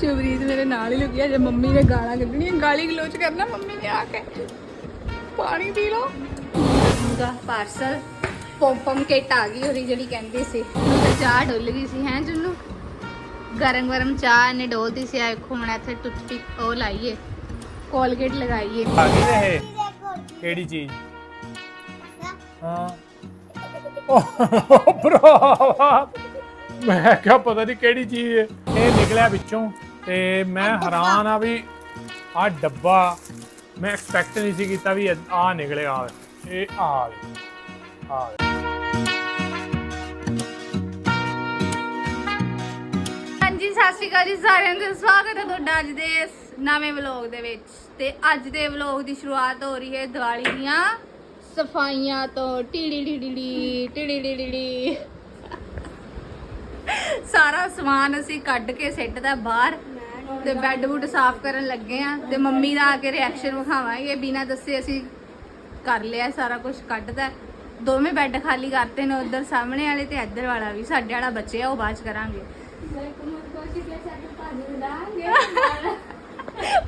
ਸ਼ਿਵਰੀਤ ਮੇਰੇ ਨਾਲ ਹੀ ਲੁਕੀ ਆ। ਜੇ ਮੰਮੀ ਨੇ ਗਾਲਾਂ ਕੱਢਣੀਆਂ। ਗਾਲੀ ਗਲੋਚ ਕਰਨਾ ਮੰਮੀ ਨੇ ਆ ਕੇ। ਪਾਣੀ ਪੀ ਲਓ। ਦਾ ਪਾਰਸਲ ਪੌਂਪਮ ਕਿਟ ਆ ਗਈ ਉਹਦੀ ਜਿਹੜੀ ਕਹਿੰਦੀ ਸੀ। ਉਹ ਚਾਹ ਡੁੱਲ ਗਈ ਸੀ ਹੈ ਜੁੰਨੂ? ਗਰਮ ਗਰਮ ਚਾਹ ਇਹਨੇ ਡੋਲਦੀ ਸੀ ਆ ਵੇਖੋ ਹੁਣ ਇੱਥੇ ਟੁੱਥਪਿਕ ਉਹ ਲਾਈਏ। ਕੋਲਗੇਟ ਲਗਾਈਏ। ਆ ਗਈ ਨਾ ਇਹ? ਕਿਹੜੀ ਚੀਜ਼? ਹਾਂ। ਓਹ ਭਰਾਵਾ। ਮੈਂ ਕਿਹਾ ਪਤਾ ਨਹੀਂ ਕਿਹੜੀ ਚੀਜ਼ ਹੈ ਇਹ ਨਿਕਲਿਆ ਵਿੱਚੋਂ। ਤੇ ਮੈਂ ਹੈਰਾਨ ਆ ਵੀ ਆ ਡੱਬਾ ਮੈਂ ਐਕਸਪੈਕਟ ਨਹੀਂ ਸੀ ਕੀਤਾ ਵੀ ਆ ਨਿਕਲੇਗਾ ਇਹ ਆ ਆ ਹਾਂਜੀ ਸਤਿ ਸ਼੍ਰੀ ਅਕਾਲ ਜੀ ਸਾਰਿਆਂ ਦਾ ਸਵਾਗਤ ਹੈ ਤੁਹਾਡਾ ਅੱਜ ਦੇ ਇਸ ਨਵੇਂ ਵਲੌਗ ਦੇ ਵਿੱਚ। ਤੇ ਅੱਜ ਦੇ ਵਲੌਗ ਦੀ ਸ਼ੁਰੂਆਤ ਹੋ ਰਹੀ ਹੈ ਦੀਵਾਲੀ ਦੀਆਂ ਸਫਾਈਆਂ ਤੋਂ। ਟੀੜੀ ਡੀੜੀ ਟੀੜੀ ਡੀੜੀ ਸਾਰਾ ਸਮਾਨ ਅਸੀਂ ਕੱਢ ਕੇ ਸਿੱਟਦਾ ਬਾਹਰ। ਤੇ ਬੈੱਡ ਬੁੱਡ ਸਾਫ਼ ਕਰਨ ਲੱਗੇ ਆ ਤੇ ਮੰਮੀ ਦਾ ਆ ਕੇ ਰਿਐਕਸ਼ਨ ਵਿਖਾਵਾਂਗੇ ਬਿਨਾਂ ਦੱਸੇ ਅਸੀਂ ਕਰ ਲਿਆ ਸਾਰਾ ਕੁਝ ਕੱਢਦਾ। ਦੋਵੇਂ ਬੈੱਡ ਖਾਲੀ ਕਰਤੇ ਨੇ ਉਧਰ ਸਾਹਮਣੇ ਵਾਲੇ ਤੇ ਇੱਧਰ ਵਾਲਾ ਵੀ, ਸਾਡੇ ਵਾਲਾ ਬੱਚੇ ਆ ਉਹ ਬਾਅਦ ਚ ਕਰਾਂਗੇ।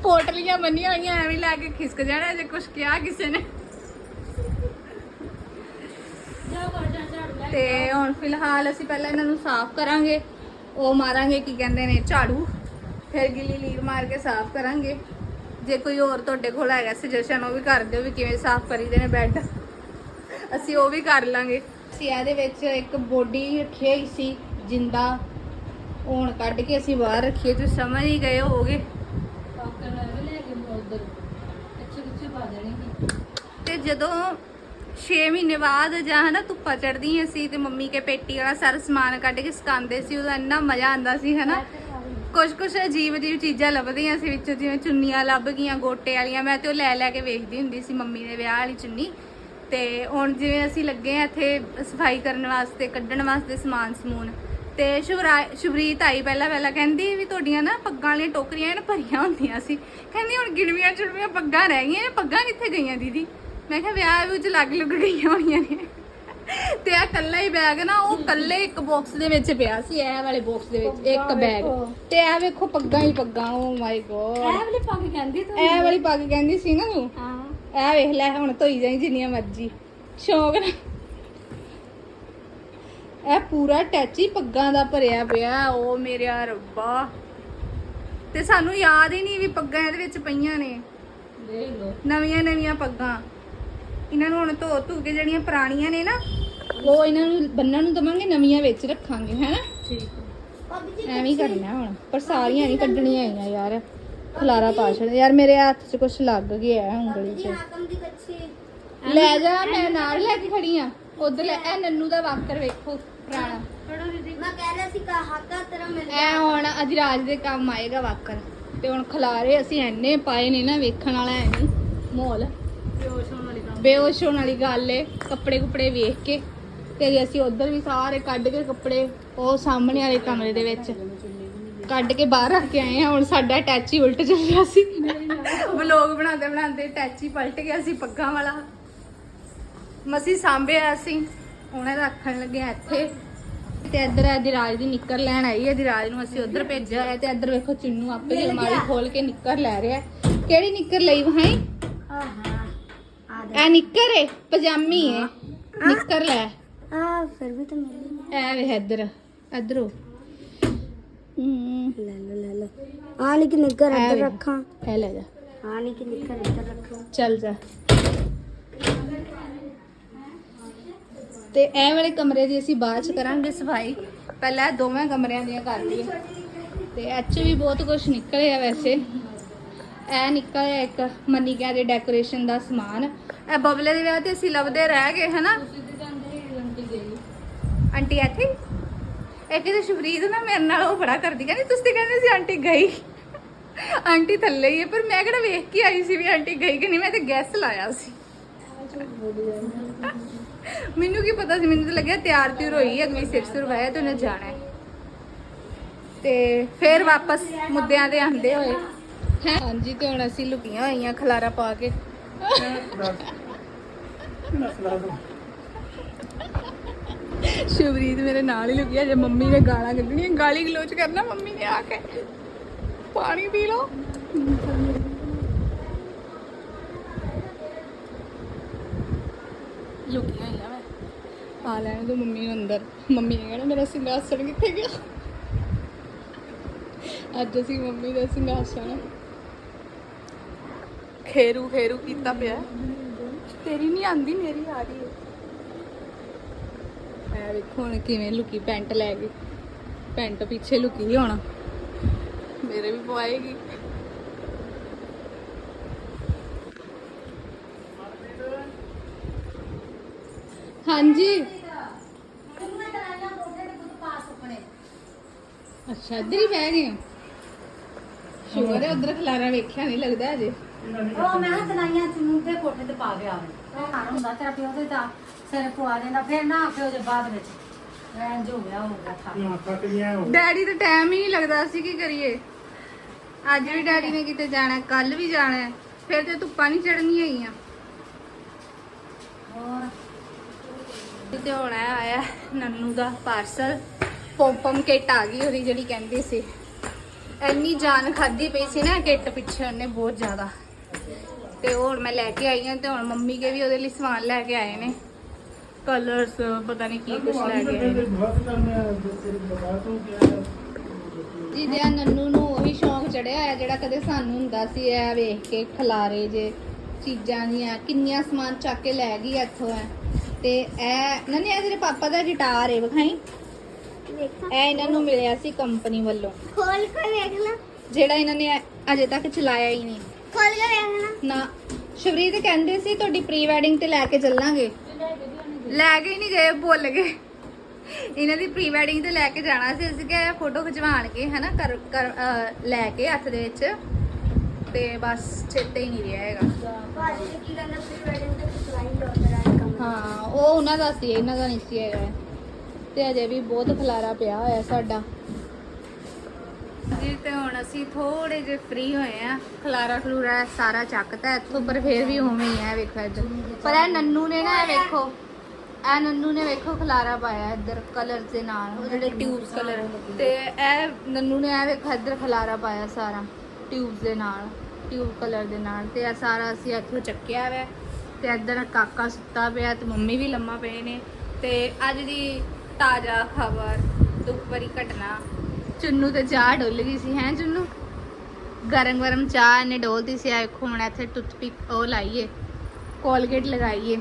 ਪੋਟਲੀਆਂ ਮੰਨੀਆਂ ਹੋਈਆਂ, ਐਵੇਂ ਲਾ ਕੇ ਖਿਸਕ ਜਾਣਾ, ਜੇ ਕੁਝ ਕਿਹਾ ਕਿਸੇ ਨੇ। ਤੇ ਹੁਣ ਫਿਲਹਾਲ ਅਸੀਂ ਪਹਿਲਾਂ ਇਹਨਾਂ ਨੂੰ ਸਾਫ਼ ਕਰਾਂਗੇ, ਉਹ ਮਾਰਾਂਗੇ, ਕੀ ਕਹਿੰਦੇ ਨੇ, ਝਾੜੂ। ਫਿਰ ਗਿੱਲੀ ਲੀਰ ਮਾਰ ਕੇ ਸਾਫ਼ ਕਰਾਂਗੇ। ਜੇ ਕੋਈ ਹੋਰ ਤੁਹਾਡੇ ਕੋਲ ਹੈਗਾ ਸੁਜੈਸ਼ਨ ਉਹ ਵੀ ਕਰ ਦਿਓ ਵੀ ਕਿਵੇਂ ਸਾਫ਼ ਕਰੀਦੇ ਨੇ ਬੈੱਡ ਅਸੀਂ ਉਹ ਵੀ ਕਰ ਲਾਂਗੇ। ਅਸੀਂ ਇਹਦੇ ਵਿੱਚ ਇੱਕ ਬੋਡੀ ਰੱਖੀ ਹੋਈ ਸੀ, ਜਿੰਦਾ ਹੁਣ ਕੱਢ ਕੇ ਅਸੀਂ ਬਾਹਰ ਰੱਖੀਏ ਤੁਸੀਂ ਸਮਝ ਹੀ ਗਏ ਹੋਗੇ ਤੇ ਜਦੋਂ 6 ਮਹੀਨੇ ਬਾਅਦ ਜਾਂ ਹਨਾ ਧੁੱਪਾਂ ਚੜਦੀਆਂ ਸੀ ਤੇ ਮੰਮੀ ਕੇ ਪੇਟੀ ਵਾਲਾ ਸਾਰਾ ਸਮਾਨ ਕੱਢ ਕੇ ਸੁਕਾਉਂਦੇ ਸੀ ਉਹਦਾ ਇੰਨਾ ਮਜ਼ਾ ਆਉਂਦਾ ਸੀ, ਹਨਾ? ਕੁਝ ਕੁਝ ਅਜੀਬ ਅਜੀਬ ਚੀਜ਼ਾਂ ਲੱਭਦੀਆਂ ਸੀ ਵਿੱਚੋਂ, ਜਿਵੇਂ ਚੁੰਨੀਆਂ ਲੱਭ ਗਈਆਂ ਗੋਟੇ ਵਾਲੀਆਂ। ਮੈਂ ਤੇ ਉਹ ਲੈ ਲੈ ਕੇ ਵੇਖਦੀ ਹੁੰਦੀ ਸੀ ਮੰਮੀ ਦੇ ਵਿਆਹ ਵਾਲੀ ਚੁੰਨੀ। ਤੇ ਹੁਣ ਜਿਵੇਂ ਅਸੀਂ ਲੱਗੇ ਆ ਇੱਥੇ ਸਫ਼ਾਈ ਕਰਨ ਵਾਸਤੇ, ਕੱਢਣ ਵਾਸਤੇ ਸਮਾਨ ਸਮੂਨ ਤੇ ਸ਼ੁਭਰਾ- ਸ਼ੁਭਰੀਤ ਆਈ ਪਹਿਲਾਂ ਪਹਿਲਾਂ ਕਹਿੰਦੀ ਵੀ ਤੁਹਾਡੀਆਂ ਨਾ ਪੱਗਾਂ ਵਾਲੀਆਂ ਟੋਕਰੀਆਂ ਇਹਨਾਂ ਭਰੀਆਂ ਹੁੰਦੀਆਂ ਸੀ। ਕਹਿੰਦੀ ਹੁਣ ਗਿਣਵੀਆਂ ਚੁਣਵੀਆਂ ਪੱਗਾਂ ਰਹਿ ਗਈਆਂ ਪੱਗਾਂ ਕਿੱਥੇ ਗਈਆਂ ਦੀਦੀ? ਮੈਂ ਕਿਹਾ ਵਿਆਹ ਵਿੱਚ ਲੱਗ ਲੁੱਗ ਗਈਆਂ ਹੋਈਆਂ ਨੇ। ਤੇ ਆ ਕੱਲਾ ਹੀ ਬੈਗ ਨਾ ਉਹ ਕੱਲੇ ਇੱਕ ਬਾਕਸ ਦੇ ਵਿੱਚ ਪਿਆ ਸੀ ਇਹ ਵਾਲੇ ਬਾਕਸ ਦੇ ਵਿੱਚ ਇੱਕ ਬੈਗ ਤੇ ਇਹ ਵੇਖੋ ਪੱਗਾਂ ਹੀ ਪੱਗਾਂ ਓ ਮਾਈ ਗੋਡ ਵਾਲੀ ਪੱਗ ਕਹਿੰਦੀ ਤੂੰ ਇਹ ਵਾਲੀ ਪੱਗ ਕਹਿੰਦੀ ਸੀ ਨਾ ਤੂੰ। ਹਾਂ। ਇਹ ਵੇਖ ਲੈ ਹੁਣ ਧੋਈ ਜਾਈ ਜਿੰਨੀਆਂ ਮਰਜ਼ੀ। ਸ਼ੌਕ ਨਾਲ ਇਹ ਪੂਰਾ ਟੈਚੀ ਪੱਗਾਂ ਦਾ ਭਰਿਆ ਪਿਆ ਓ ਮੇਰਿਆ ਰੱਬਾ। ਤੇ ਸਾਨੂੰ ਯਾਦ ਹੀ ਨਹੀਂ ਵੀ ਪੱਗਾਂ ਇਹਦੇ ਵਿੱਚ ਪਈਆਂ ਨੇ। ਦੇਖ ਲੋ ਨਵੀਆਂ ਨਵੀਆਂ ਪੱਗਾਂ। ਇਹਨਾਂ ਨੂੰ ਹੁਣ ਧੋ ਧੂ ਕੇ ਜਿਹੜੀਆਂ ਪੁਰਾਣੀਆਂ ਨੇ ਨਾ ਉਹ ਇਹਨਾਂ ਨੂੰ ਬੰਨਣ ਨੂੰ ਦਵਾਂਗੇ ਨਵੀਆਂ ਵਿੱਚ ਰੱਖਾਂਗੇ ਹੈਨਾ? ਠੀਕ ਐਵੇਂ ਹੀ ਕਰਨਾ ਹੁਣ ਪਰ ਸਾਰੀਆਂ ਨਹੀਂ ਕੱਢਣੀਆਂ ਹੈਗੀਆਂ ਯਾਰ ਖਲਾਰਾ ਪਾ ਛੜ ਯਾਰ ਮੇਰੇ ਹੱਥ 'ਚ ਕੁਝ ਲੱਗ ਗਿਆ ਹੈ ਉਂਗਲੀ 'ਚ ਆਕਮ ਦੀ ਕੱਚੀ ਲੈ ਜਾ ਮੈਂ ਨਾਲ ਲੈ ਕੇ ਖੜੀ ਆ। ਉਧਰ ਲੈ ਇਹ ਨੰਨੂ ਦਾ ਵਾਕਰ ਵੇਖੋ ਪੁਰਾਣਾ। ਮੈਂ ਕਹਿ ਰਿਹਾ ਸੀ ਕਾ ਹੱਕਾ ਤੇਰਾ ਮਿਲ ਐ ਹੁਣ ਅਧਿਰਾਜ ਦੇ ਕੰਮ ਆਏਗਾ ਵਾਕਰ ਤੇ ਹੁਣ ਖਲਾਰੇ ਅਸੀਂ ਐਨੇ ਪਾਏ ਨੇ ਨਾ ਵੇਖਣ ਵਾਲਾ ਐ ਨਹੀਂ ਮਾਹੌਲ। ਬੇਹੋਸ਼ ਹੋਣ ਵਾਲੀ ਗੱਲ। ਬੇਹੋਸ਼ ਹੋਣ ਵਾਲੀ ਗੱਲ ਏ ਕੱਪੜੇ ਕੁਪੜੇ ਵੇਖ ਕੇ। ਤੇ ਅਸੀਂ ਉਧਰ ਵੀ ਸਾਰੇ ਕੱਢ ਕੇ ਕੱਪੜੇ ਉਹ ਸਾਹਮਣੇ ਵਾਲੇ ਕਮਰੇ ਦੇ ਵਿੱਚ ਕੱਢ ਕੇ ਬਾਹਰ ਰੱਖ ਕੇ ਆਏ ਆ ਹੁਣ ਸਾਡਾ ਟੈਚੀ ਉਲਟ ਚੱਲਿਆ ਸੀ। ਵਲੋਗ ਬਣਾਉਂਦੇ ਬਣਾਉਂਦੇ ਟੈਚੀ ਪਲਟ ਗਿਆ ਸੀ ਪੱਗਾਂ ਵਾਲਾ। ਮਸੀ ਸਾਂਭਿਆ ਅਸੀਂ ਉਹਨੇ ਰੱਖਣ ਲੱਗੇ ਆ ਇੱਥੇ। ਤੇ ਇੱਧਰ ਹੈ ਦਿਰਾਜ ਦੀ ਨਿੱਕਰ ਲੈਣ ਆਈ ਹੈ ਦਿਰਾਜ ਨੂੰ ਅਸੀਂ ਉਧਰ ਭੇਜਿਆ ਹੈ ਤੇ ਇੱਧਰ ਵੇਖੋ ਚਿੰਨੂ ਆਪੇ ਹੀ ਅਲਮਾਰੀ ਖੋਲ ਕੇ ਨਿੱਕਰ ਲੈ ਰਿਹਾ। ਹੈ। ਕਿਹੜੀ ਨਿੱਕਰ ਲਈ ਵਹਾਈ ਹਾਂ? ਹਾਂ ਆ ਨਿੱਕਰ ਏ ਪਜਾਮੀ ਏ। ਨਿੱਕਰ ਲੈ। ਆ ਫਿਰ ਵੀ ਤਾਂ ਮਿਲ ਐ ਵੇ ਇੱਧਰ ਇੱਧਰੋਂ। ਹੂੰ। ਲੈ ਲੈ ਲੈ ਲੈ। ਆ ਨਹੀਂ ਕਿ ਨਿੱਕਰ ਐ ਇੱਧਰ। ਰੱਖਾਂ। ਐ ਲੈ ਜਾ। ਆ ਨਹੀਂ ਕਿ ਨਿੱਕਰ ਇੱਧਰ ਰੱਖਾਂ। ਚੱਲ ਜਾ। ਤੇ ਇਹ ਵਾਲੇ ਕਮਰੇ ਦੀ ਅਸੀਂ ਬਾਅਦ ਚ ਕਰਾਂਗੇ ਸਫ਼ਾਈ। ਪਹਿਲਾਂ ਦੋਵੇਂ ਕਮਰਿਆਂ ਦੀਆਂ ਕਰ ਲਈਏ। ਤੇ ਐਚ ਵੀ ਬਹੁਤ ਕੁਝ ਨਿਕਲਿਆ ਵੈਸੇ। ਇਹ ਨਿਕਲਿਆ ਇੱਕ ਮਨੀ ਕਿਆ ਦੇ ਡੈਕੋਰੇਸ਼ਨ ਦਾ ਸਮਾਨ। ਇਹ ਬਬਲੇ ਦੇ ਵਿਆਹ ਤੇ ਅਸੀਂ ਲੱਭਦੇ ਰਹਿ ਗਏ ਹਨਾ? ਆਂਟੀ ਇੱਥੇ? ਇੱਕ ਤੇ ਸ਼ੁਭਰੀਤ ਨਾ ਮੇਰੇ ਨਾਲ ਉਹ ਬੜਾ ਕਰਦੀ, ਕਹਿੰਦੀ ਤੁਸੀਂ ਤੇ ਕਹਿੰਦੇ ਸੀ ਆਂਟੀ ਗਈ। ਆਂਟੀ ਥੱਲੇ ਹੀ ਹੈ, ਪਰ ਮੈਂ ਕਿਹੜਾ ਵੇਖ ਕੇ ਆਈ ਸੀ ਵੀ ਆਂਟੀ ਗਈ ਕਿ ਨਹੀਂ, ਮੈਂ ਤੇ ਗੈਸ ਲਾਇਆ ਸੀ। ਮੈਨੂੰ ਕੀ ਪਤਾ ਸੀ, ਮੈਨੂੰ ਤਾਂ ਲੱਗਿਆ ਤਿਆਰ ਤਿਉਰ ਹੋਈ ਅਗਲੀ ਸਿਰ ਸੁਰ ਵਾਇਆ ਤੇ ਉਹਨੇ ਜਾਣਾ ਹੈ। ਤੇ ਫਿਰ ਵਾਪਸ ਮੁੱਦਿਆਂ ਦੇ ਆਂਦੇ ਹੋਏ। ਹਾਂਜੀ, ਤੇ ਹੁਣ ਅਸੀਂ ਲੁਕੀਆਂ ਹੋਈਆਂ, ਖਲਾਰਾ ਪਾ ਕੇ। ਸ਼ਿਵਰੀਤ ਮੇਰੇ ਨਾਲ ਹੀ ਲੁਕੀ ਜੇ ਮੰਮੀ ਨੇ ਗਾਲਾਂ ਕੱਢਣੀਆਂ, ਗਾਲੀ ਗਲੋਚ ਕਰਨਾ ਮੰਮੀ ਨੇ ਆ ਕੇ। ਪਾਣੀ ਪੀ ਲਓ। ਲੁਕੀ ਹੋਈ ਆ ਮੈਂ। ਆ ਲੈਣ ਦੋ ਮੰਮੀ ਨੂੰ ਅੰਦਰ। ਮੰਮੀ ਨੇ ਕਹਿਣਾ, ਮੇਰਾ ਸਿੰਘਾਸਣ ਕਿੱਥੇ ਗਿਆ? ਅੱਜ ਅਸੀਂ ਮੰਮੀ ਦਾ ਸਿੰਘਾਸਣ ਖੇਰੂ ਖੇਰੂ ਕੀਤਾ ਪਿਆ। ਤੇਰੀ ਨਹੀਂ ਆਂਦੀ, ਮੇਰੀ ਆ ਰਹੀ ਹੈ ਐ ਵੇਖੋ ਹੁਣ ਕਿਵੇਂ ਲੁਕੀ ਪੈਂਟ ਲੈ ਗਈ ਪੈਂਟ ਪਿੱਛੇ ਲੁਕੀ ਹੋਣਾ। ਮੇਰੇ ਵੀ ਪਵਾਏਗੀ। ਹਾਂਜੀ। ਅੱਛਾ, ਇੱਧਰ ਹੀ ਬਹਿ ਗਏ। ਹੋ ਹੈ, ਉਧਰ ਖਲਾਰਾ ਵੇਖਿਆ ਨਹੀਂ ਲੱਗਦਾ ਅਜੇ। ਉਹ ਮੈਂ ਕਿਹਾ ਤਨਾਈਆਂ ਤੇ ਕੋਠੇ ਤੇ ਪਾ ਗਿਆ ਉਹ ਘਰ ਹੁੰਦਾ ਤੇਰਾ ਪਿਓ ਤੇ ਤਾਂ ਸਿਰ ਪਵਾ ਦੇਣਾ ਫਿਰ ਨਾ ਫਿਰ ਉਹਦੇ ਬਾਅਦ ਵਿੱਚ ਰਹਿਣ ਜੋ ਗਿਆ ਹੋ ਗਿਆ ਥਾ ਡੈਡੀ ਤਾਂ ਟਾਈਮ ਹੀ ਨਹੀਂ ਲੱਗਦਾ ਸੀ ਕੀ ਕਰੀਏ। ਅੱਜ ਵੀ ਡੈਡੀ ਨੇ ਕਿਤੇ ਜਾਣਾ ਕੱਲ ਵੀ ਜਾਣਾ ਹੈ। ਫਿਰ ਤੇ ਧੁੱਪਾਂ ਨਹੀਂ ਚੜਨੀਆਂ ਹੈਗੀਆਂ। ਹੋਰ? ਤੇ ਹੁਣ ਆਇਆ ਨੰਨੂ ਦਾ ਪਾਰਸਲ ਪੌਂਪਮ ਕਿੱਟ ਆ ਗਈ ਉਹਦੀ ਜਿਹੜੀ ਕਹਿੰਦੀ ਸੀ। ਇੰਨੀ ਜਾਨ ਖਾਦੀ ਪਈ ਸੀ ਨਾ ਕਿੱਟ ਪਿੱਛੇ ਉਹਨੇ ਬਹੁਤ ਜ਼ਿਆਦਾ। ਤੇ ਉਹ ਹੁਣ ਮੈਂ ਲੈ ਕੇ ਆਈ ਹਾਂ ਤੇ ਹੁਣ ਮੰਮੀ ਕੇ ਵੀ ਉਹਦੇ ਲਈ ਸਮਾਨ ਲੈ ਕੇ ਆਏ ਨੇ। ਕਲਰਸ ਪਤਾ ਨਹੀਂ ਕੀ ਕੁਝ ਲੈ ਕੇ ਆਏ ਜਿਹਦੇ ਨੰਨੂ ਨੂੰ ਉਹੀ ਸ਼ੌਂਕ ਚੜਿਆ ਹੋਇਆ ਜਿਹੜਾ ਕਦੇ ਸਾਨੂੰ ਹੁੰਦਾ ਸੀ ਇਹ ਵੇਖ ਕੇ ਖਲਾਰੇ ਜੇ ਚੀਜ਼ਾਂ ਦੀਆਂ ਕਿੰਨੀਆਂ ਸਮਾਨ ਚੱਕ ਕੇ ਲੈ ਗਈ ਇੱਥੋਂ ਐ। ਤੇ ਇਹ ਨੰਨੇ ਇਹ ਤੇਰੇ ਪਾਪਾ ਦਾ ਗਿਟਾਰ ਹੈ ਵਿਖਾਈ? ਇਹ ਇਹਨਾਂ ਨੂੰ ਮਿਲਿਆ ਸੀ ਕੰਪਨੀ ਵੱਲੋਂ। ਖੋਲ ਕੇ ਵੇਖ ਲੈ। ਜਿਹੜਾ ਇਹਨਾਂ ਨੇ ਅਜੇ ਤੱਕ ਚਲਾਇਆ ਹੀ ਨਹੀਂ। ਖੋਲ ਕੇ ਵੇਖ ਲੈ। ਨਾ ਸ਼ਵਰੀਤ ਕਹਿੰਦੇ ਸੀ ਤੁਹਾਡੀ ਪ੍ਰੀ ਵੈਡਿੰਗ ਤੇ ਲੈ ਕੇ ਚੱਲਾਂਗੇ। ਲੈ ਕੇ ਹੀ ਨਹੀਂ ਗਏ ਭੁੱਲ ਗਏ। ਇਹਨਾਂ ਦੀ ਪ੍ਰੀ ਵੈਡਿੰਗ ਤੇ ਲੈ ਕੇ ਜਾਣਾ ਸੀ ਅਸੀਂ ਕਿ ਫੋਟੋ ਖਿਚਵਾਣ ਕੇ ਹਨਾ ਕਰ ਕਰ ਲੈ ਕੇ ਹੱਥ ਦੇ ਵਿੱਚ। ਤੇ ਬਸ ਚੇਤੇ ਹੀ ਨਹੀਂ ਰਿਹਾ ਹੈਗਾ। ਹਾਂ ਉਹ ਉਹਨਾਂ ਦਾ ਸੀ ਇਹਨਾਂ ਦਾ ਨਹੀਂ ਸੀ ਹੈਗਾ। ਤੇ ਅਜੇ ਵੀ ਬਹੁਤ ਖਲਾਰਾ ਪਿਆ ਹੋਇਆ ਸਾਡਾ। ਜੀ, ਤੇ ਹੁਣ ਅਸੀਂ ਥੋੜੇ ਜਿਹਾ ਫ੍ਰੀ ਹੋਏ ਆ। ਖਲਾਰਾ ਖਲੂਰਾ ਸਾਰਾ ਚੱਕਤਾ ਇੱਥੋਂ ਪਰ ਫੇਰ ਵੀ ਉਵੇਂ ਹੀ ਆ, ਵੇਖੋ ਇੱਧਰ। ਪਰ ਇਹ ਨੰਨੂ ਨੇ ਨਾ, ਇਹ ਵੇਖੋ, ਇਹ ਨੰਨੂ ਨੇ ਵੇਖੋ ਖਲਾਰਾ ਪਾਇਆ ਇੱਧਰ ਕਲਰ ਦੇ ਨਾਲ ਜਿਹੜੇ ਟਿਊਬਸ ਕਲਰ ਤੇ ਇਹ ਨੰਨੂ ਨੇ ਇਹ ਵੇਖੋ ਇੱਧਰ ਖਲਾਰਾ ਪਾਇਆ ਸਾਰਾ ਟਿਊਬਸ ਦੇ ਨਾਲ ਟਿਊਬ ਕਲਰ ਦੇ ਨਾਲ। ਤੇ ਇਹ ਸਾਰਾ ਅਸੀਂ ਇੱਥੋਂ ਚੱਕਿਆ ਵੈ, ਤੇ ਇੱਧਰ ਕਾਕਾ ਸੁੱਤਾ ਪਿਆ ਤੇ ਮੰਮੀ ਵੀ ਲੰਮਾ ਪਏ ਨੇ। ਤੇ ਅੱਜ ਦੀ ਤਾਜ਼ਾ ਖਬਰ, ਦੁੱਖ ਭਰੀ ਘਟਨਾ ਚੁੰਨੂ ਤੇ ਚਾਹ ਡੁੱਲ ਗਈ ਸੀ ਹੈ ਚੁੰਨੂ? ਗਰਮ ਗਰਮ ਚਾਹ ਇਹਨੇ ਡੋਲਦੀ ਸੀ ਆ ਹੁਣ ਇੱਥੇ ਟੁੱਥਪਿਕ ਉਹ ਲਾਈਏ ਕੋਲਗੇਟ ਲਗਾਈਏ।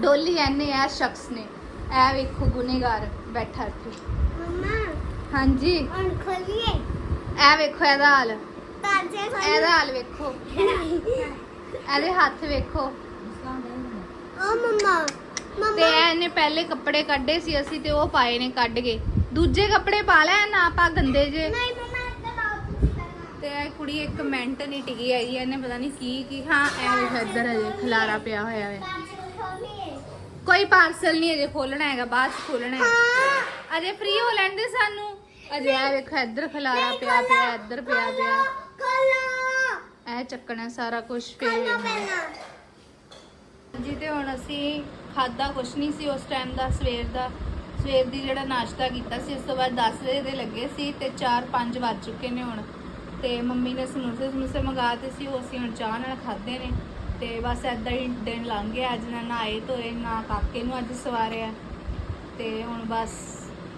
ਡੋਲੀ ਐਨੇ ਆ ਸ਼ਖਸ ਨੇ। ਇਹ ਵੇਖੋ ਗੁਨੇਗਾਰ ਬੈਠਾ ਇੱਥੇ। ਮੰਮਾ ਹਾਂਜੀ। ਹੁਣ ਖੋਲੀਏ। ਇਹ ਵੇਖੋ ਇਹਦਾ ਹਾਲ। ਇਹਦਾ ਹਾਲ ਵੇਖੋ। ਇਹਦੇ ਹੱਥ ਵੇਖੋ। ਓ ਮੰਮਾ ਤੇ ਇਹਨੇ ਪਹਿਲੇ ਕੱਪੜੇ ਕੱਢੇ ਸੀ ਅਸੀਂ ਤੇ ਉਹ ਪਾਏ ਨੇ ਕੱਢ ਕੇ। ਦੂਜੇ ਕੱਪੜੇ ਪਾ ਲੈ ਨਾ ਪਾ ਗੰਦੇ ਜੇ। ਨਹੀਂ ਮੰਮਾ ਇੱਧਰ ਆਓ ਤੁਸੀਂ ਪਹਿਲਾਂ। ਤੇ ਇਹ ਕੁੜੀ ਇੱਕ ਮਿੰਟ ਨਹੀਂ ਟਿਕੀ ਹੈਗੀ ਇਹਨੇ ਪਤਾ ਨਹੀਂ ਕੀ ਕੀ ਹਾਂ ਐ ਵੇਖ ਇੱਧਰ ਅਜੇ ਖਲਾਰਾ ਪਿਆ ਹੋਇਆ ਖੋਲੀਏ ਕੋਈ ਪਾਰਸਲ ਨਹੀਂ ਅਜੇ ਖੋਲਣਾ ਹੈਗਾ ਬਾਅਦ ਚ ਖੋਲਣਾ ਹੈ। ਹਾਂ। ਅਜੇ ਫ੍ਰੀ ਹੋ ਲੈਂਦੇ ਸਾਨੂੰ। ਅਜੇ ਆ ਵੇਖੋ ਇੱਧਰ ਖਲਾਰਾ ਪਿਆ ਪਿਆ ਇੱਧਰ ਪਿਆ ਪਿਆ। ਖੋਲੋ ਇਹ ਚੱਕਣਾ ਸਾਰਾ ਕੁਝ ਫੇਰ ਜੀ ਤੇ ਹੁਣ ਅਸੀਂ ਖਾਦਾ ਕੁਛ ਨਹੀਂ ਸੀ ਉਸ ਟਾਈਮ ਦਾ, ਸਵੇਰ ਦਾ। ਸਵੇਰ ਦੀ ਜਿਹੜਾ ਨਾਸ਼ਤਾ ਕੀਤਾ ਸੀ, ਉਸ ਤੋਂ ਬਾਅਦ 10 ਵਜੇ ਦੇ ਲੱਗੇ ਸੀ ਤੇ 4-5 ਵੱਜ ਚੁੱਕੇ ਨੇ ਹੁਣ। ਤੇ ਮੰਮੀ ਨੇ ਸਮੋਸੇ ਸਮੋਸੇ ਮੰਗਾਤੇ ਸੀ, ਉਹ ਅਸੀਂ ਹੁਣ ਚਾਹ ਨਾਲ ਖਾਦੇ ਨੇ। ਤੇ ਬਸ ਐਦਾਂ ਹੀ ਦਿਨ ਲੰਘ ਗਿਆ, ਅੱਜ ਨਾ ਨਹਾਏ ਧੋਏ, ਨਾ ਕਾਕੇ ਨੂੰ ਅੱਜ ਸਵਾਰਿਆ। ਤੇ ਹੁਣ ਬਸ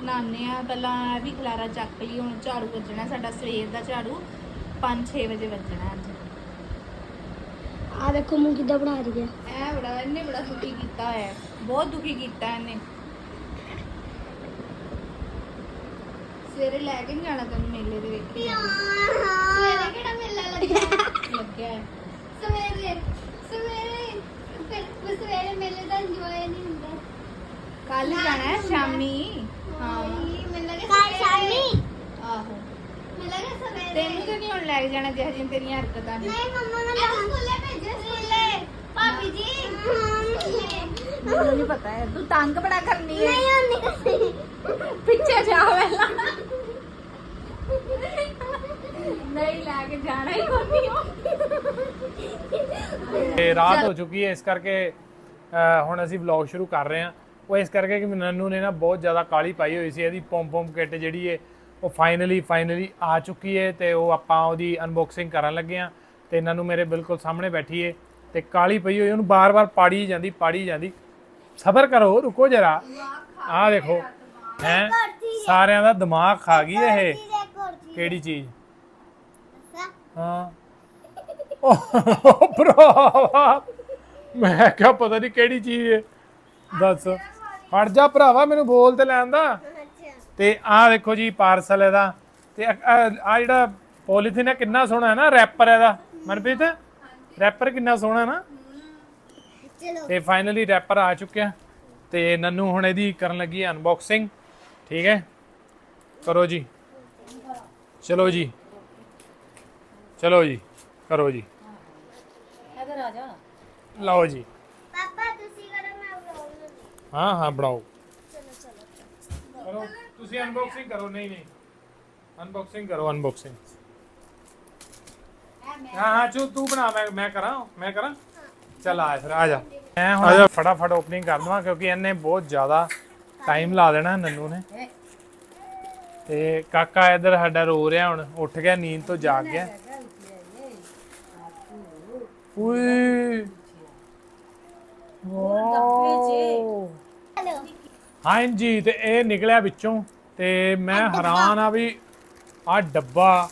ਨਹਾਉਂਦੇ ਆ ਪਹਿਲਾਂ ਇਹ ਵੀ ਖਲਾਰਾ ਚੱਕ ਲਈ, ਹੁਣ ਝਾੜੂ ਵੱਜਣਾ ਸਾਡਾ, ਸਵੇਰ ਦਾ ਝਾੜੂ। 5-6 ਵਜੇ ਵੱਜਣਾ ਅੱਜ। ਆ ਦੇਖੋ ਮੂੰਹ ਕਿੱਦਾਂ ਬਣਾ ਰਹੀ ਹੈ। ਇਹ ਬੜਾ ਇਹਨੇ ਬੜਾ ਦੁਖੀ ਕੀਤਾ ਹੋਇਆ ਹੈ। ਬਹੁਤ ਦੁਖੀ ਕੀਤਾ ਇਹਨੇ। ਸਵੇਰੇ ਲੈ ਕੇ ਜਾਣਾ ਤੈਨੂੰ ਮੇਲੇ ਦੇ ਵੇਖੀ ਸਵੇਰੇ ਕਿਹੜਾ ਮੇਲਾ ਲੱਗਿਆ? ਲੱਗਿਆ ਹੈ। ਸਵੇਰੇ ਸਵੇਰੇ ਫਿਰ ਸਵੇਰੇ ਮੇਲੇ ਦਾ ਇੰਜੋਏ ਨਹੀਂ ਹੁੰਦਾ। ਕੱਲ ਜਾਣਾ ਹੈ ਸ਼ਾਮੀ? ਹਾਂ। ਮੈਨੂੰ ਲੱਗਾ ਕੱਲ ਸ਼ਾਮੀ? ਆਹੋ। ਮੈਨੂੰ ਲੱਗਾ ਸਵੇਰੇ ਤੈਨੂੰ ਤਾਂ ਨਹੀਂ ਹੁਣ ਲੈ ਕੇ ਜਾਣਾ ਜਿਹੋ ਜਿਹੀਆਂ ਤੇਰੀਆਂ ਹਰਕਤਾਂ ਨੇ? ਨਹੀਂ ਮੰਮਾ ਨੇ ਸਕੂਲੇ ਸਕੂਲੇ? ਭਾਬੀ ਜੀ? ਮੈਨੂੰ ਨਹੀਂ ਪਤਾ ਹੈ ਤੂੰ ਤੰਗ ਬੜਾ ਕਰਨੀ ਹੈ ਨਹੀਂ ਆਉਂਦੀ kasi ਪਿੱਛੇ ਜਾ ਪਹਿਲਾਂ। ਨਹੀਂ ਲੈ ਕੇ ਜਾਣਾ ਹੀ ਕੋਈ ਤੇ ਰਾਤ ਹੋ ਚੁੱਕੀ ਹੈ ਇਸ ਕਰਕੇ ਅਹ, ਹੁਣ ਅਸੀਂ ਵਲੌਗ ਸ਼ੁਰੂ ਕਰ ਰਹੇ ਹਾਂ ਉਹ ਇਸ ਕਰਕੇ ਕਿ ਨੰਨੂ ਨੇ ਨਾ ਬਹੁਤ ਜ਼ਿਆਦਾ ਕਾਲੀ ਪਾਈ ਹੋਈ ਸੀ ਇਹਦੀ ਪੌਮ ਪੌਮ ਕਿੱਟ ਜਿਹੜੀ ਹੈ ਉਹ ਫਾਈਨਲੀ ਫਾਈਨਲੀ ਆ ਚੁੱਕੀ ਹੈ ਤੇ ਉਹ ਆਪਾਂ ਉਹਦੀ ਅਨਬਾਕਸਿੰਗ ਕਰਨ ਲੱਗੇ ਆ। ਤੇ ਇਹਨਾਂ ਨੂੰ ਮੇਰੇ ਬਿਲਕੁਲ ਸਾਹਮਣੇ ਬੈਠੀ ਹੈ ਤੇ ਕਾਲੀ ਪਈ ਹੋਈ, ਉਹਨੂੰ ਬਾਰ-ਬਾਰ ਪਾੜੀ ਜਾਂਦੀ ਪਾੜੀ ਜਾਂਦੀ। ਸਬਰ ਕਰੋ, ਰੁਕੋ ਜਰਾ। ਆਹ ਦੇਖੋ, ਹੈ? ਸਾਰਿਆਂ ਦਾ ਦਿਮਾਗ ਖਾ ਗਈ ਇਹ। ਕਿਹੜੀ ਚੀਜ਼? ਦੱਸਾਂ? ਹਾਂ। ਉਹ ਭਰਾਵਾ ਮੈਂ ਕਿਹਾ ਪਤਾ ਨਹੀਂ ਕਿਹੜੀ ਚੀਜ਼ ਹੈ ਦੱਸ। ਹਟ ਜਾ ਭਰਾਵਾ, ਮੈਨੂੰ ਬੋਲ ਤੇ ਲੈਣ ਦਾ। ਤੇ ਆਹ ਦੇਖੋ ਜੀ, ਪਾਰਸਲ ਇਹਦਾ। ਤੇ ਆ ਜਿਹੜਾ ਪੋਲੀਥੀਨ ਹੈ, ਕਿੰਨਾ ਸੋਹਣਾ ਹੈ ਨਾ, ਰੈਪਰ ਇਹਦਾ। ਮਨਪ੍ਰੀਤ? ਰੈਪਰ ਕਿੰਨਾ ਸੋਹਣਾ ਹੈ ਨਾ। ਚਲੋ। ਤੇ ਫਾਈਨਲੀ ਰੈਪਰ ਆ ਚੁੱਕਿਆ। ਤੇ ਨੰਨੂ ਹੁਣ ਇਹਦੀ ਕਰਨ ਲੱਗੀ ਅਨਬਾਕਸਿੰਗ ਠੀਕ ਹੈ। ਕਰੋ ਜੀ। ਚਲੋ ਜੀ। ਚਲੋ ਜੀ। ਕਰੋ ਜੀ। ਇਧਰ ਆ ਜਾ। ਲਓ ਜੀ। ਪਾਪਾ ਤੁਸੀਂ ਕਰੋ ਮੈਂ ਬੋਲੂੰਗੀ ਹਾਂ ਹਾਂ ਬਣਾਓ। ਚਲੋ ਚਲੋ ਕਰੋ। ਤੁਸੀਂ ਅਨਬਾਕਸਿੰਗ ਕਰੋ। ਨਹੀਂ ਨਹੀਂ। ਅਨਬਾਕਸਿੰਗ ਕਰੋ ਅਨਬਾਕਸਿੰਗ ਹਾਂ ਹਾਂ ਚੋ ਤੂੰ ਬਣਾ ਮੈਂ ਮੈਂ ਕਰਾਂ ਮੈਂ ਕਰਾਂ। ਚੱਲ ਆ ਫਿਰ ਆ ਜਾ। ਮੈਂ ਹੁਣ ਫਟਾਫਟ ਓਪਨਿੰਗ ਕਰ ਦਵਾਂ ਕਿਉਂਕਿ ਇਹਨੇ ਬਹੁਤ ਜ਼ਿਆਦਾ ਟਾਈਮ ਲਾ ਦੇਣਾ ਨੰਨੂ ਨੇ। ਤੇ ਕਾਕਾ ਇਧਰ ਸਾਡਾ ਰੋ ਰਿਹਾ ਹੁਣ ਉੱਠ ਗਿਆ ਨੀਂਦ ਤੋਂ ਜਾਗ ਗਿਆ। ਚਲੋ ਹਾਂਜੀ ਤੇ ਇਹ ਨਿਕਲਿਆ ਵਿੱਚੋਂ ਤੇ ਮੈਂ ਹੈਰਾਨ ਆ ਵੀ ਆ ਡੱਬਾ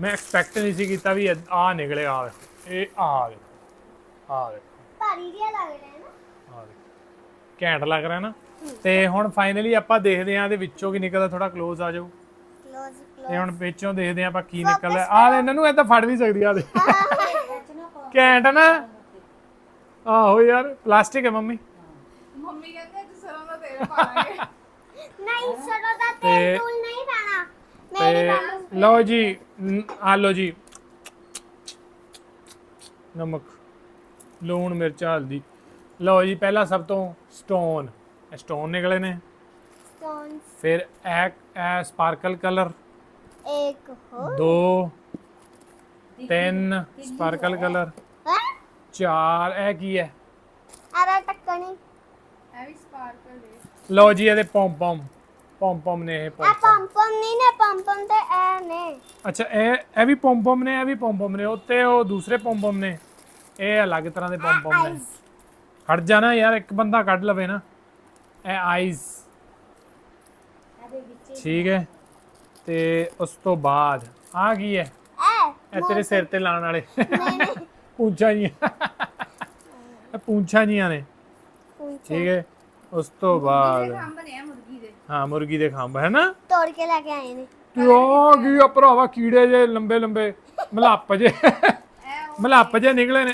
ਮੈਂ ਐਕਸਪੈਕਟ ਨਹੀਂ ਸੀ ਕੀਤਾ ਵੀ ਆ ਨਿਕਲਿਆ ਆ ਇਹ ਆ ਦੇਖੋ ਆ ਦੇਖੋ ਭਾਰੀ ਜਿਹਾ ਲੱਗ ਰਿਹਾ ਹੈ ਨਾ। ਆ ਦੇਖੋ ਘੈਂਟ ਲੱਗ ਰਿਹਾ ਨਾ। ਤੇ ਹੁਣ ਫਾਈਨਲੀ ਆਪਾਂ ਦੇਖਦੇ ਆਂ ਇਹਦੇ ਵਿੱਚੋਂ ਕੀ ਨਿਕਲਦਾ ਥੋੜਾ ক্লোਜ਼ ਆ ਜਾਓ। ਕਲੋਜ਼ ਤੇ ਹੁਣ ਵਿੱਚੋਂ ਦੇਖਦੇ ਆਂ ਆਪਾਂ ਕੀ ਨਿਕਲਦਾ। ਆ ਲੈ ਇਹਨਾਂ ਨੂੰ ਏਦਾਂ ਫੜ ਵੀ ਸਕਦੀ ਆ ਦੇ ਘੈਂਟ ਨਾ। ਆਹੋ ਯਾਰ ਪਲਾਸਟਿਕ ਹੈ ਮੰਮੀ। ਮੰਮੀ ਕਹਿੰਦੇ ਅੱਜ ਸਰੋਂ ਦਾ ਤੇਲ ਪਾਵਾਂਗੇ। ਨਹੀਂ ਸਰੋਂ ਦਾ ਤੇ- ਤੇਲ ਤੂਲ ਨਹੀਂ ਪਾਣਾ। ਤੇ ਲਓ ਜੀ ਨ- ਆ ਲਓ ਜੀ। ਨਮਕ ਲੂਣ ਮਿਰਚ ਹਲਦੀ। ਲਓ ਜੀ ਪਹਿਲਾਂ ਸਭ ਤੋਂ ਸਟੋਨ ਇਹ ਸਟੋਨ ਨਿਕਲੇ ਨੇ। ਸਟੋਨਸ ਫਿਰ ਇਹ ਸਪਾਰਕਲ ਕਲਰ ਇੱਕ ਹੋ ਦੋ ਤਿੰਨ ਸਪਾਰਕਲ ਕਲਰ ਚਾਰ ਇਹ ਕੀ ਹੈ? ਆਰਾ ਟੱਕਣੀ ਇਹ ਵੀ ਸਪਾਰਕਲ ਦੇ ਲਓ ਜੀ ਇਹਦੇ ਪੌਮ ਪੌਮ ਪੌਮ ਪੌਮ ਨੇ ਇਹ ਆ ਪੌਮ ਪੰਪਮ ਨਹੀਂ ਨੇ ਪੰਪਮ ਤੇ ਐ ਨੇ। ਅੱਛਾ ਇਹ ਇਹ ਵੀ ਪੌਮ ਪੌਮ ਨੇ ਇਹ ਵੀ ਪੌਮ ਪੌਮ ਨੇ ਉੱਤੇ ਉਹ ਦੂਸਰੇ ਪੌਮ ਪੌਮ ਨੇ। ਇਹ ਅਲੱਗ ਤਰ੍ਹਾਂ ਦੇ ਪੌਮ ਪੌਮ ਨੇ ਹਟ ਜਾਣਾ ਯਾਰ ਇੱਕ ਬੰਦਾ ਕੱਢ ਲਵੇ ਨਾ। ਇਹ ਆਈਜ਼ ਠੀਕ ਹੈ। ਤੇ ਉਸ ਤੋਂ ਬਾਅਦ ਆ ਕੀ ਹੈ? ਐ ਇਹ ਤੇਰੇ ਸਿਰ ਤੇ। ਲਾਉਣ ਵਾਲੇ। ਪੂੰਛਾਂ ਜੀਆਂ। ਇਹ ਪੂੰਛਾਂ ਜੀਆਂ ਨੇ। ਠੀਕ ਹੈ। ਉਸ ਤੋਂ ਬਾਅਦ। ਹਾਂ ਮੁਰਗੀ ਦੇ ਖੰਭ ਹੈ ਨਾ? ਤੋੜ ਕੇ ਲੈ ਕੇ ਆਏ ਨੇ। ਆ ਕੀ ਆ ਭਰਾਵਾ ਕੀੜੇ ਜੇ ਲੰਬੇ ਲੰਬੇ। ਮਲੱਪ ਜੇ। ਮਲੱਪ ਜੇ ਨਿਕਲੇ ਨੇ।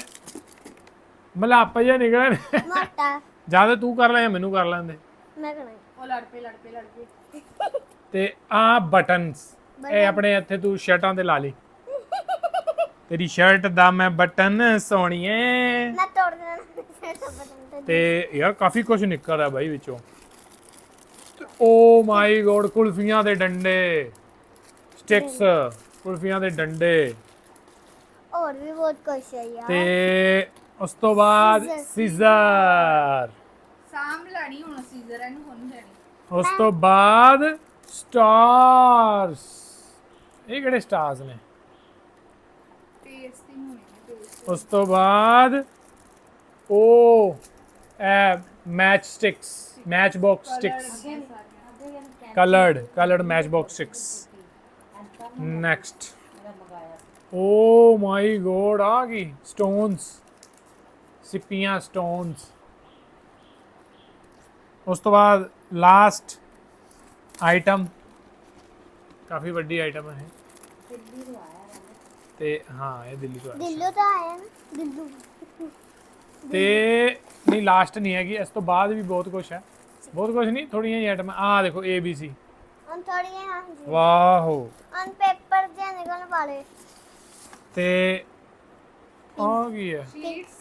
ਮਲੱਪ ਜੇ ਨਿਕਲੇ ਨੇ। ਮੋਟਾ। ਜ਼ਿਆਦਾ ਤੂੰ ਕਰ ਲੈ ਮੈਨੂੰ ਕਰ ਲੈਂਦੇ। ਮੈਂ ਕਹਣਾ ਉਹ ਲੜ ਪਏ ਲੜ ਪਏ ਲੜ ਪਏ ਤੇ ਆ ਬਟਨਸ ਇਹ ਆਪਣੇ ਇੱਥੇ ਤੂੰ ਸ਼ਰਟਾਂ ਤੇ ਲਾ ਲਈ। ਤੇਰੀ ਸ਼ਰਟ ਦਾ ਮੈਂ ਬਟਨ ਸੋਣੀਏ ਮੈਂ ਤੋੜ ਦੇਣਾ। ਤੇ ਯਾਰ ਕਾਫੀ ਕੁਝ ਨਿਕਲ ਰਿਹਾ ਬਾਈ ਵਿੱਚੋਂ। ਓ ਮਾਈ ਗੋਡ ਕੁਲਫੀਆਂ ਦੇ ਡੰਡੇ। ਸਟਿਕਸ ਕੁਲਫੀਆਂ ਦੇ ਡੰਡੇ। ਹੋਰ ਵੀ ਬਹੁਤ ਕੁਝ ਹੈ ਯਾਰ। ਤੇ ਉਸ ਤੋਂ ਬਾਅਦ ਸੀਜ਼ਰ ਸਾਂਭ ਲੈਣੀ ਹੁਣ ਸੀਜ਼ਰ ਇਹਨੂੰ ਹੁਣ ਲੈਣੀ। ਉਸ ਤੋਂ ਬਾਅਦ ਸਟਾਰਸ ਇਹ ਕਿਹੜੇ ਸਟਾਰਸ ਨੇ? ਟੇਸਟਿੰਗ ਹੋਣੀ। ਉਸ ਤੋਂ ਬਾਅਦ ਉਹ ਇਹ match sticks match box sticks coloured coloured match box sticks next oh my god ਆ ਗਈ ਸਟੋਨਸ ਸਿੱਪੀਆਂ ਸਟੋਨਸ ਉਸ ਤੋਂ ਬਾਅਦ ਲਾਸਟ ਆਈਟਮ ਕਾਫੀ ਵੱਡੀ ਆਈਟਮ ਹੈ ਇਹ। ਤੇ ਹਾਂ ਇਹ ਦਿੱਲੀ ਤੋਂ ਆਇਆ ਦਿੱਲੂ ਤਾਂ ਆਇਆ ਨਾ ਦਿੱਲੂ ਤੇ ਨਹੀਂ ਲਾਸਟ ਨਹੀਂ ਹੈਗੀ ਇਸ ਤੋਂ ਬਾਅਦ ਵੀ ਬਹੁਤ ਕੁਝ ਹੈ ਬਹੁਤ ਕੁਝ ਨਹੀਂ ਥੋੜੀਆਂ ਜਿਹੀਆਂ ਆਈਟਮਾਂ ਆ ਦੇਖੋ ਏ ਬੀ ਸੀ ਹੁਣ ਥੋੜੀਆਂ ਹਾਂ ਜੀ ਵਾਓ ਹੁਣ ਪੇਪਰ ਜਿਹਾ ਨਿਕਲਣ ਵਾਲੇ ਤੇ ਆ ਕੀ ਹੈ ਸ਼ੀਟਸ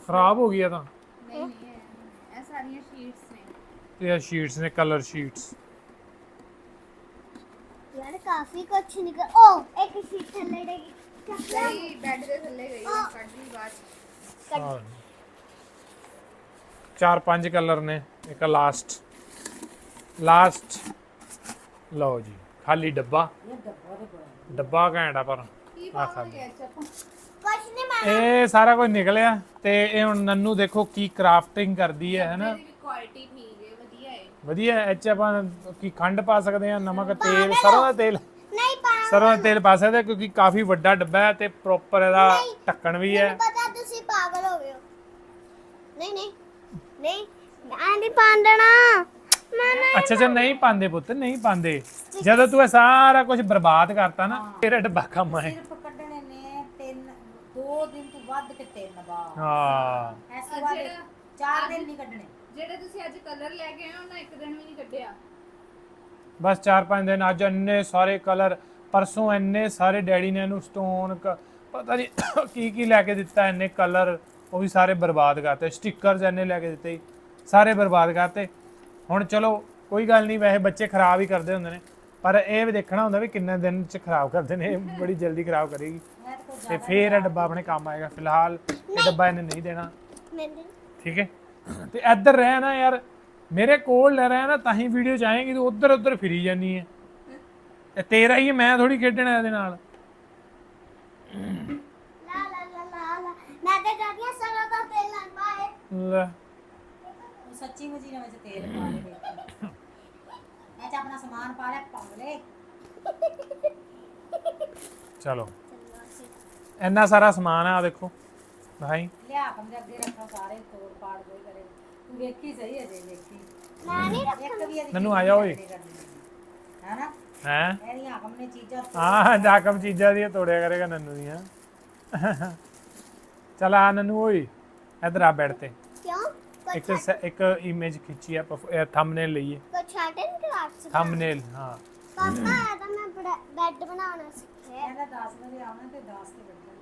ਖਰਾਬ ਹੋ ਗਿਆ ਤਾਂ ਨਹੀਂ ਨਹੀਂ ਇਹ- ਇਹ ਸਾਰੀਆਂ ਸ਼ੀਟਸ ਨੇ ਤੇ ਇਹ ਸ਼ੀਟਸ ਨੇ ਕਲਰ ਸ਼ੀਟਸ ਯਾਰ ਕਾਫੀ ਕੁਝ ਨਿਕਲ ਓ ਇੱਕ ਸ਼ੀਟ ਥੱਲੇ ਡੇਗੀ ਗਈ ਬੈੱਡ ਦੇ ਥੱਲੇ ਗਈ ਉਹ ਕੱਢ ਲਈ ਬਾਅਦ ਚ। ਚਾਰ ਪੰਜ ਕਲਰ ਨੇ ਇੱਕ ਲਾਸਟ ਲਾਸਟ ਲਓ ਜੀ ਖਾਲੀ ਡੱਬਾ। ਇਹ ਡੱਬਾ ਦੇ ਬੜਾ ਡੱਬਾ ਘੈਂਟ ਆ ਪਰ ਕੁਛ ਨਹੀਂ ਮੈਂ ਇਹ ਸਾਰਾ ਕੁਝ ਨਿਕਲਿਆ ਤੇ ਇਹ ਹੁਣ ਨੰਨੂ ਦੇਖੋ ਕੀ ਕਰਾਫਟਿੰਗ ਕਰਦੀ ਹੈ ਹੈਨਾ ਕੁਆਲਿਟੀ ਠੀਕ ਹੈ ਵਧੀਆ ਹੈ। ਵਧੀਆ ਇਹ 'ਚ ਆਪਾਂ ਕੀ ਖੰਡ ਪਾ ਸਕਦੇ ਆ ਨਮਕ ਤੇਲ ਸਰੋਂ ਦਾ ਤੇਲ? ਨਹੀਂ ਪਾ ਸਰੋਂ ਦਾ ਤੇਲ ਪਾ ਸਕਦੇ ਹਾਂ ਕਿਉਂਕਿ ਕਾਫੀ ਵੱਡਾ ਡੱਬਾ ਹੈ ਤੇ ਪ੍ਰੋਪਰ ਇਹਦਾ ਢੱਕਣ ਵੀ ਹੈ। ਪਤਾ ਤੁਸੀਂ ਪਾਗਲ ਹੋ ਗਏ ਹੋ। ਨਹੀਂ ਨਹੀਂ ਨਹੀਂ ਮੈਂ ਨਹੀਂ ਪਾਉਂਦਣਾ ਮੈਂ ਨਹੀਂ ਅੱਛਾ ਅੱਛਾ ਨਹੀਂ ਪਾਉਂਦੇ ਪੁੱਤ ਨਹੀਂ ਪਾਉਂਦੇ ਜਦੋਂ ਤੂੰ ਇਹ ਸਾਰਾ ਕੁਝ ਬਰਬਾਦ ਕਰਤਾ ਨਾ ਤੇਰਾ ਡੱਬਾ ਕੰਮ ਆਏ। ਸਿਰਫ ਕੱਢਣੇ ਨੇ ਤਿੰਨ ਦੋ ਦਿਨ ਤੋਂ ਵੱਧ ਕੇ ਤਿੰਨ ਵਾਰ। ਹਾਂ। ਇਸ ਤੋਂ ਬਾਅਦ ਚਾਰ ਦਿਨ ਨਹੀਂ ਕੱਢਣੇ। ਜਿਹੜੇ ਤੁਸੀਂ ਅੱਜ ਕਲਰ ਲੈ ਕੇ ਆਏ ਹੋ ਨਾ ਇੱਕ ਦਿਨ ਵੀ ਨਹੀਂ ਕੱਢਿਆ। ਬਸ 4-5 ਦਿਨ ਅੱਜ ਇੰਨੇ ਸਾਰੇ ਕਲਰ ਪਰਸੋਂ ਇੰਨੇ ਸਾਰੇ ਡੈਡੀ ਨੇ ਇਹਨੂੰ ਸਟੋਨ ਪਤਾ ਨਹੀਂ ਕੀ ਕੀ ਲੈ ਕੇ ਦਿੱਤਾ ਇੰਨੇ ਕਲਰ ਉਹ ਵੀ ਸਾਰੇ ਬਰਬਾਦ ਕਰਤੇ। ਸਟickers ਇੰਨੇ ਲੈ ਕੇ ਦਿੱਤੇ। ਸਾਰੇ ਬਰਬਾਦ ਕਰਤੇ। ਹੁਣ ਚਲੋ ਕੋਈ ਗੱਲ ਨਹੀਂ ਵੈਸੇ ਬੱਚੇ ਖਰਾਬ ਹੀ ਕਰਦੇ ਹੁੰਦੇ ਨੇ। ਪਰ ਇਹ ਵੀ ਦੇਖਣਾ ਹੁੰਦਾ ਵੀ ਕਿੰਨੇ ਦਿਨ ਚ ਖਰਾਬ ਕਰਦੇ ਨੇ ਇਹ ਬੜੀ ਜਲਦੀ ਖਰਾਬ ਕਰੇਗੀ। ਤਾਂ ਤੇ ਫੇਰ ਇਹ ਡੱਬਾ ਆਪਣੇ ਕੰਮ ਆਏਗਾ ਫਿਲਹਾਲ ਇਹ ਡੱਬਾ ਇਹਨੇ ਨਹੀਂ ਦੇਣਾ। ਠੀਕ ਹੈ? ਤੇ ਇੱਧਰ ਰਹਿ ਨਾ ਯਾਰ ਮੇਰੇ ਕੋਲ ਲੈ ਰਹਿ ਨਾ ਤਾਂ ਹੀ ਵੀਡੀਓ ਚ ਆਏਗੀ ਤੂੰ ਉੱਧਰ ਉੱਧਰ ਫਿਰੀ ਜਾਨੀ ਹੈ ਇਹ ਤੇਰਾ ਹੀ ਹੈ, ਮੈਂ ਥੋੜੀ ਖੇਡਣਾ ਇਹਦੇ ਨਾਲ। ਲਾ ਲਾ ਲਾ ਲਾ ਮੈਂ ਤੇ ਹਾਂ ਸਰੋਂ ਦਾ ਤੇਲ ਨਾ ਪਾਏ। ਮੁੱਚੀ ਨੇ ਵਿੱਚ ਤੇਲ ਪਾ ਦੇ ਵਿੱਚ ਮੈਂ ਚ ਆਪਣਾ ਸਮਾਨ ਪਾ ਲਿਆ ਪੰਗਲੇ ਚਲੋ। ਇੰਨਾ ਸਾਰਾ ਸਮਾਨ ਆ ਦੇਖੋ। ਭਾਈ। ਲਿਆ ਕੰਦੇ ਅੱਗੇ ਰੱਖੋ ਸਾਰੇ ਤੋੜ ਪਾੜ ਕੋਈ ਕਰੇ। ਤੂੰ ਵੇਖੀ ਸਹੀ ਅਜੇ ਵੇਖੀ। ਮੈਂ ਨਹੀਂ ਇੱਕ ਵੀ ਇਹਦੀ ਮੈਨੂੰ ਆਇਆ ਓਏ। ਹੈਨਾ? ਹੈ? ਇਹਦੀਆਂ ਹਕਮ ਨੇ ਚੀਜ਼ਾਂ ਹਾਂ ਜਾਕਮ ਚੀਜ਼ਾਂ ਦੀਆਂ ਤੋੜਿਆ ਕਰੇਗਾ ਨੰਨੂ ਦੀਆਂ। ਚਲ ਆ ਨੰਨੂ ਓਏ ਇੱਧਰ ਆ ਬੈਠ ਤੇ। ਕਿਉਂ ਇੱਕ ਸ- ਇੱਕ ਇਮੇਜ ਖਿੱਚੀ ਆ ਥੰਬਨੇਲ ਲਈਏ ਕੋ ਛਾਟਨ ਕਲਾਸ ਥੰਬਨੇਲ ਹਾਂ ਪਾਪਾ ਆ ਤਾਂ ਮੈਂ ਬੈੱਡ ਬਣਾਉਣਾ ਸਿੱਖਿਆ ਇਹਦਾ 10 ਵਜੇ ਆਉਣਾ ਤੇ 10 ਤੇ ਵੱਜਣਾ